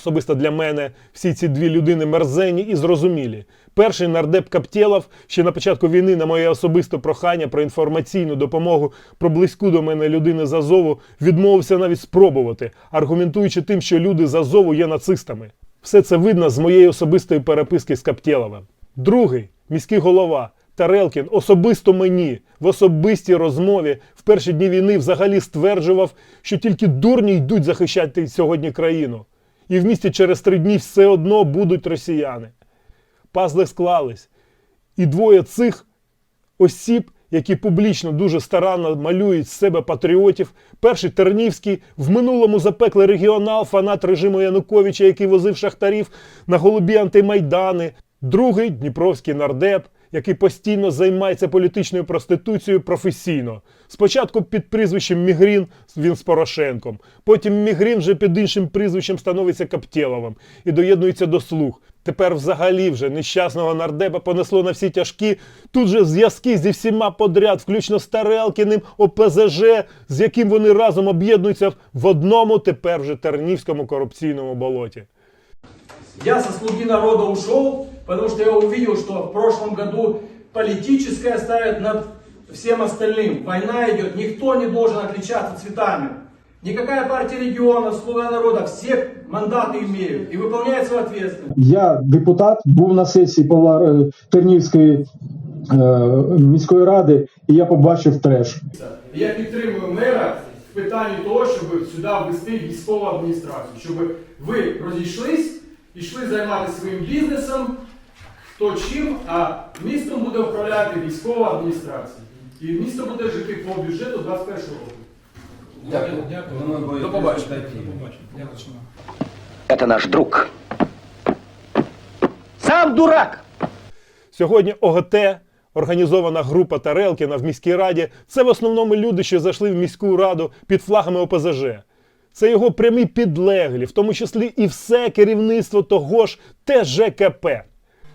Особисто для мене всі ці дві людини мерзенні і зрозумілі. Перший нардеп Каптєлов ще на початку війни на моє особисте прохання про інформаційну допомогу про близьку до мене людини з Азову відмовився навіть спробувати, аргументуючи тим, що люди з Азову є нацистами. Все це видно з моєї особистої переписки з Каптєловим. Другий міський голова Тарелкін особисто мені в особистій розмові в перші дні війни взагалі стверджував, що тільки дурні йдуть захищати сьогодні країну. І в місті через три дні все одно будуть росіяни. Пазли склались. І двоє цих осіб, які публічно дуже старанно малюють з себе патріотів. Перший Тернівський, в минулому запеклий регіонал, фанат режиму Януковича, який возив шахтарів на голубі антимайдани. Другий Дніпровський нардеп, який постійно займається політичною проституцією професійно. Спочатку під прізвищем Мігрін він з Порошенком. Потім Мігрін вже під іншим прізвищем становиться Каптєловим і доєднується до слуг. Тепер взагалі вже нещасного нардепа понесло на всі тяжкі. Тут же зв'язки зі всіма подряд, включно з Тарелкіним, ОПЗЖ, з яким вони разом об'єднуються в одному тепер вже тернівському корупційному болоті. Я со слуги народа ушел, потому что я увидел, что в прошлом году политическое ставит над всем остальным. Война идет, никто не должен отличаться цветами. Никакая партия региона, слуга народа, все мандаты имеют и выполняют свою ответственность. Я депутат, був на сесії Павла е, Тернівської е, міської ради, і я побачив треш. Я підтримую мера в питанні того, щоб сюди ввести військову адміністрацію, щоб ви розійшлись, Ішли займатися своїм бізнесом, хто чим, а містом буде управляти військова адміністрація. І місто буде жити по бюджету 21 року. Дякую. Дякую. До побачення. До побачення. Это наш друг. Сам дурак! Сьогодні ОГТ, організована група Тарелкіна в міській раді, це в основному люди, що зайшли в міську раду під флагами ОПЗЖ. Це його прямі підлеглі, в тому числі і все керівництво того ж ТЖКП.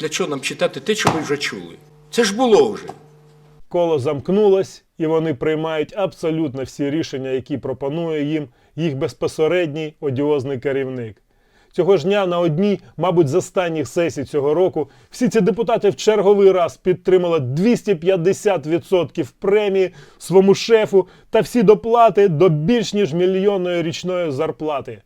Для чого нам читати те, що ми вже чули? Це ж було вже. Коло замкнулось, і вони приймають абсолютно всі рішення, які пропонує їм їх безпосередній одіозний керівник. Цього ж дня на одній, мабуть, з останніх сесій цього року всі ці депутати в черговий раз підтримали 250% премії своєму шефу та всі доплати до більш ніж мільйонної річної зарплати.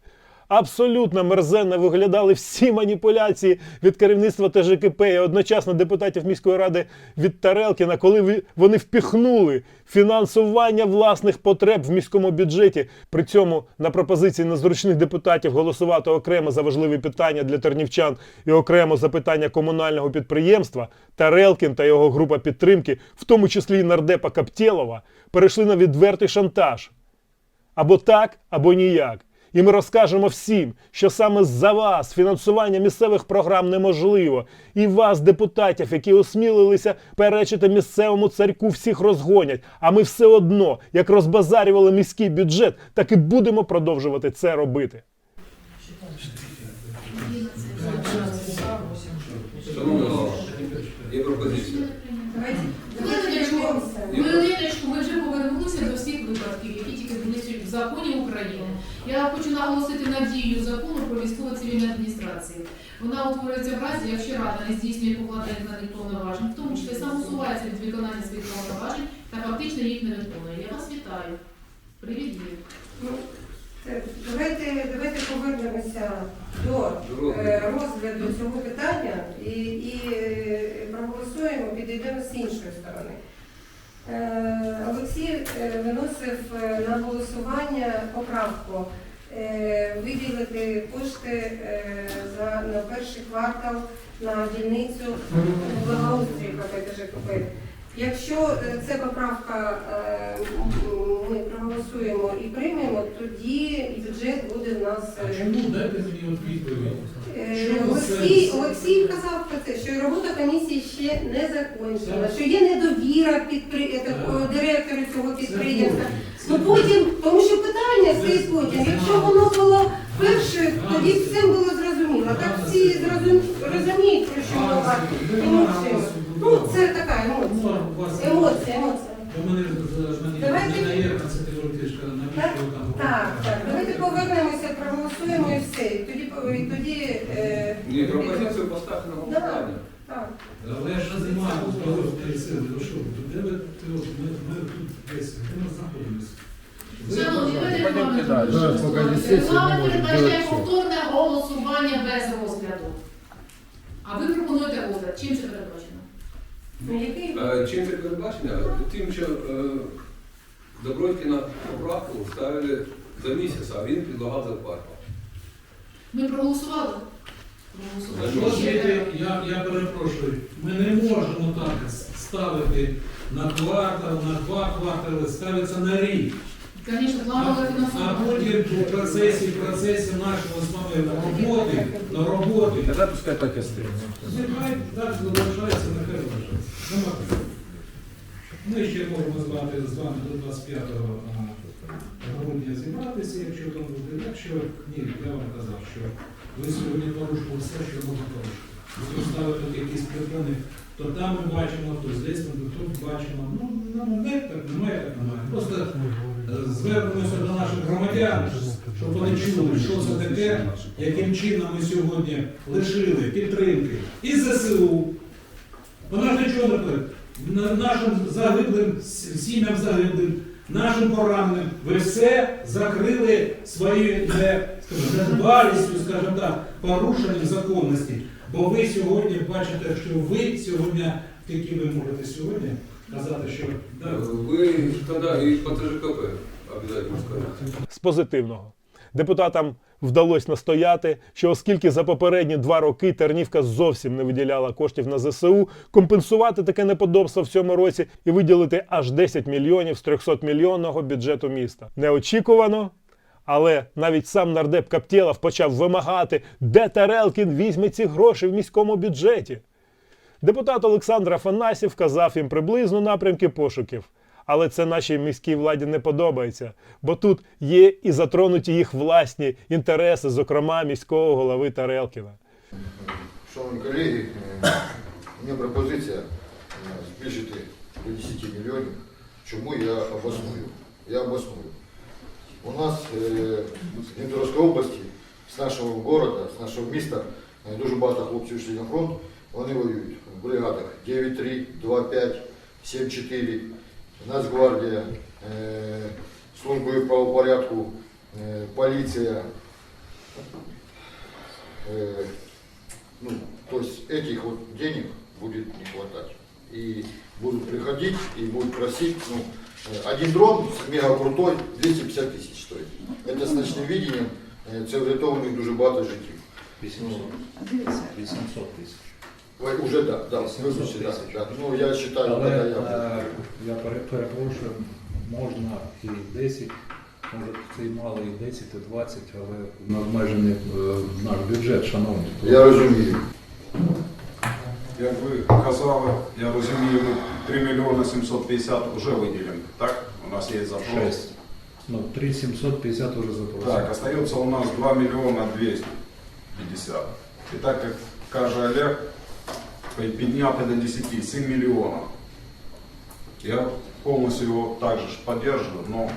Абсолютно мерзенно виглядали всі маніпуляції від керівництва ТЖКП і одночасно депутатів міської ради від Тарелкіна, коли вони впіхнули фінансування власних потреб в міському бюджеті. При цьому на пропозиції незручних депутатів голосувати окремо за важливі питання для тернівчан і окремо за питання комунального підприємства, Тарелкін та його група підтримки, в тому числі і нардепа Каптєлова, перейшли на відвертий шантаж. Або так, або ніяк. І ми розкажемо всім, що саме за вас фінансування місцевих програм неможливо. І вас, депутатів, які осмілилися перечити місцевому царьку, всіх розгонять. А ми все одно, як розбазарювали міський бюджет, так і будемо продовжувати це робити. Є. Хвилиночку, хвилиночку, ми вже повернулися до всіх випадків, які тільки були в законі України. Я хочу наголосити на дію закону про військово-цивільну адміністрацію. Вона утворюється в разі, якщо рада не здійснює покладених на них повноважень, в тому числі сам усувається від виконання своїх повноважень та фактично їх не виконує. Я вас вітаю. Привіт, Юрій. Ну, Давайте, давайте повернемося до е, розгляду цього питання і, і е, проголосуємо, підійдемо з іншої сторони. Е, Олексій е, виносив е, на голосування поправку виділити кошти за, на перший квартал на дільницю благоустрій КП Якщо ця поправка ми проголосуємо і приймемо, тоді бюджет буде в нас. А чому дайте мені відповідь? Е, Олексій. Олексій казав про це, що робота комісії ще не закончена, що є недовіра підпри... е, директору цього підприємства. Ну потім, тому що питання стоїть потім. Якщо воно було перше, тоді всім було зрозуміло. Так всі зрозум... розуміють, про що мова. Ну, це така емоція. Емоція, емоція. Так, так. Давайте повернемося, проголосуємо і все. І Тоді і тоді. е, Ні, пропозицію поставити на голосування. Так. Але я ж сили. Ну що, де ви ми, тут десь, де ми знаходимося? Шановні, давайте регламент. Да, поки не сесія, Регламент можемо передбачає повторне голосування без розгляду. А ви пропонуєте розгляд. Чим це передбачено? Ну, який? Е, Чим це передбачення? Тим, що е, Добродькіна поправку ставили за місяць, а він підлагав за парку. Ми проголосували? Проголосували. Я, я перепрошую, ми не можемо так ставити на квартал, на два квартали, ставиться на рік. Звісно, планове А фінансування. потім в процесі, в процесі з вами роботи, на роботи, Тогда пускай так и остается. Нехай так залишається, нехай залишається. Нема питань. Ми ще можемо з вами, з вами до 25 грудня зібратися, якщо там буде. Якщо ні, я вам казав, що ви сьогодні порушили все, що можна порушити. Ви ставите якісь припини, то там ми бачимо, то здесь ми тут бачимо. Ну, ну, не так, немає, так немає. Просто звернемося до наших громадян, щоб вони чули, що це таке, яким чином ми сьогодні лишили підтримки і ЗСУ. Вона ж нічого не. Нашим загиблим, сім'ям загиблим, нашим пораненим, ви все закрили своєю недбалістю, скажімо так, порушенням законності. Бо ви сьогодні бачите, що ви сьогодні, тільки ви можете сьогодні казати, що да, Вы тогда и по ТЖКП обязательно скажете. з позитивного. Депутатам вдалося настояти, що оскільки за попередні два роки Тернівка зовсім не виділяла коштів на ЗСУ, компенсувати таке неподобство в цьому році і виділити аж 10 мільйонів з 300 мільйонного бюджету міста. Неочікувано. Але навіть сам нардеп Каптєлов почав вимагати, де Тарелкін візьме ці гроші в міському бюджеті. Депутат Олександр Афанасів вказав їм приблизно напрямки пошуків. Але це нашій міській владі не подобається, бо тут є і затронуті їх власні інтереси, зокрема міського голови Тарелкіна. Шановні колеги, у мене пропозиція е, збільшити до 10 мільйонів. Чому я обосную? Я обосную. У нас е, в Дніпровській області, з нашого міста, з нашого міста, е, дуже багато хлопців йшли на фронт, вони воюють в бригадах 9-3, 2-5, 7-4, Нацгвардія, е, службою правопорядку, е, поліція. Е, ну, то есть этих вот денег будет не хватать. И будут приходить и будут просить, ну, э, один дрон мега крутой 250 тысяч стоит. Это с ночным видением, э, це врятованих дуже багато життів. 800 тисяч. Ой, Уже да, да, 800 вибачте, да, да. Ну я считаю, Але е, я... я пере- перепрошую, можна і 10, може це і мало, і 10, і 20, але на обмежений е, наш бюджет, шановні. Я розумію. Як ви казали, я розумію, ми 3 мільйони 750 вже виділені, так? У нас є запрос. 6. Ну, 3 750 уже запросили. Так, остается у нас 2 миллиона 250. И так как каже Олег, підняти до 10, 7 миллионов. Я полностью его также поддерживаю, но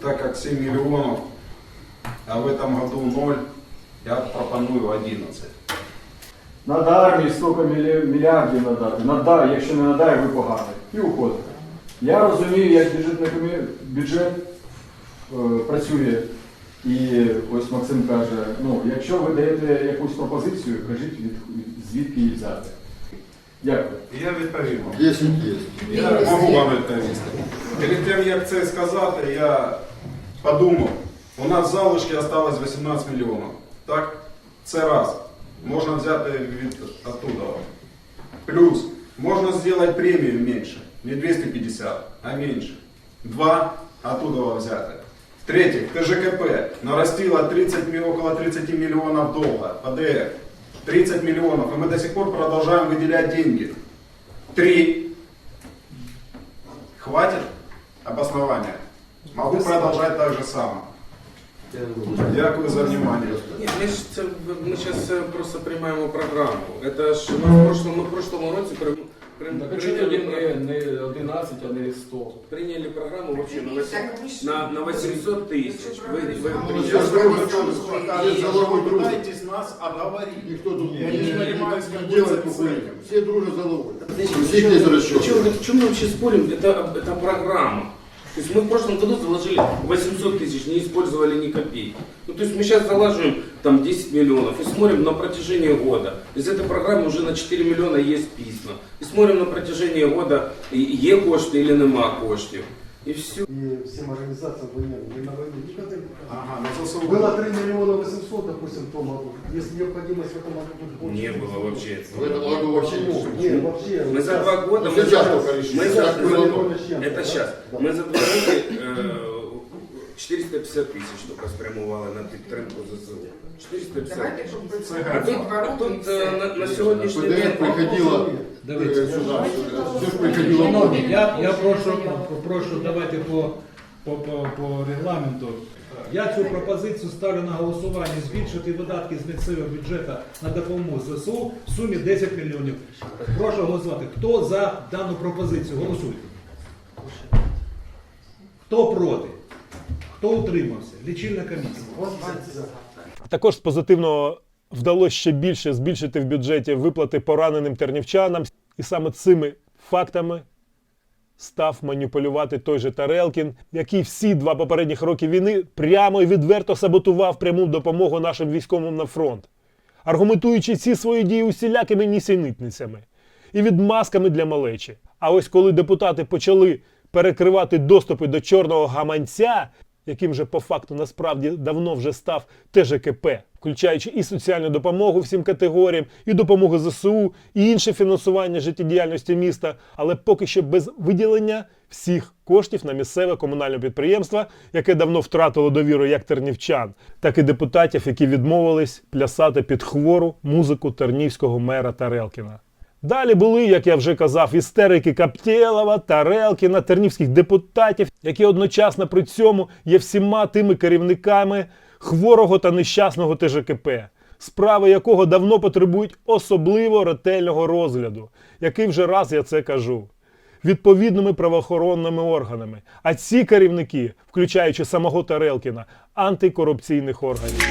так как 7 миллионов, а в этом году 0, я пропоную 11. Надо армії стільки мільярдів надати. Надай, якщо не надає, ви поганий. І уходите. Я розумію, як бюджетний комі- бюджет е, працює. І ось Максим каже, ну, якщо ви даєте якусь пропозицію, кажіть від, звідки її взяти. Дякую. І я відповім вам. 10 є. Я можу вам відповісти. Перед тим, як це сказати, я подумав, у нас залишки осталось 18 мільйонів. Так? Це раз. Можна взяти від оттуда. Плюс, можна зробити премію менше. Не 250, а менше. Два оттуда взяти. В-третьих, ТЖКП нарастило 30, ми- около 30 миллионов долга, ПДР. 30 миллионов, и мы до сих пор продолжаем выделять деньги. Три. Хватит обоснования? Могу продолжать так же само. Дякую за внимание. Ні, ми ж це ми зараз просто приймаємо програму. Это ж ми в прошлому, ми в прошлому році при- Прин- Так а чому приняли, не, не 11, а не 100? приняли программу вообще на, Так, восемь- ви ж- на, на 800 тысяч. Вы, вы Ну, приняли. сейчас друга, все головой дружат. Пытайтесь нас отговорить. Никто тут Я не понимаю, с не какой делает целью. кукурузу. Все дружат головой. У всех есть расчет. О чем мы вообще спорим? Это, это программа. То есть мы в прошлом году заложили 800 тысяч, не использовали ни копейки. Ну, то есть мы сейчас залаживаем там 10 миллионов и смотрим на протяжении года. Из этой программы уже на 4 миллиона есть письма. И смотрим на протяжении года, и- є кошти или нема коштів. И все. И всем организациям военным, мы на войну никогда не уходили. Ага, на ЗСУ. Было 3 миллиона 800, допустим, в том году. Если необходимость в этом году будет больше. Не было вообще. В этом году вообще Ну, не не, вообще. Мы за сейчас- два года, Ну, мы сейчас за, только решили. мы Сейчас за, было миллиона с чем-то, это да? сейчас. Да. Ми за два роки е, 450 тисяч тільки спрямували на підтримку ЗСУ. 450 Давайте, тисяч. щоб А тут, а тут е, на, на сьогоднішній ПДР день приходила Дивіться. э, сюда. Все ж приходило Шановні, я, я прошу, попрошу, давайте по, по, по, по регламенту. Я цю пропозицію ставлю на голосування збільшити видатки з місцевого бюджету на допомогу ЗСУ в сумі 10 мільйонів. Прошу голосувати. Хто за дану пропозицію? Голосуйте. Хто проти? Хто утримався? Лічильна комісія. Також з позитивного вдалося ще більше збільшити в бюджеті виплати пораненим тернівчанам. І саме цими фактами став маніпулювати той же Тарелкін, який всі два попередніх роки війни прямо і відверто саботував пряму допомогу нашим військовим на фронт, аргументуючи ці свої дії усілякими нісенітницями і відмазками для малечі. А ось коли депутати почали перекривати доступи до чорного гаманця, яким же по факту насправді давно вже став ТЖКП, включаючи і соціальну допомогу всім категоріям, і допомогу ЗСУ, і інше фінансування життєдіяльності міста, але поки що без виділення всіх коштів на місцеве комунальне підприємство, яке давно втратило довіру як тернівчан, так і депутатів, які відмовились плясати під хвору музику тернівського мера Тарелкіна. Далі були, як я вже казав, істерики Каптєлова, Тарелкіна, тернівських депутатів, які одночасно при цьому є всіма тими керівниками хворого та нещасного ТЖКП, справи якого давно потребують особливо ретельного розгляду, який вже раз я це кажу. Відповідними правоохоронними органами. А ці керівники, включаючи самого Тарелкіна, антикорупційних органів.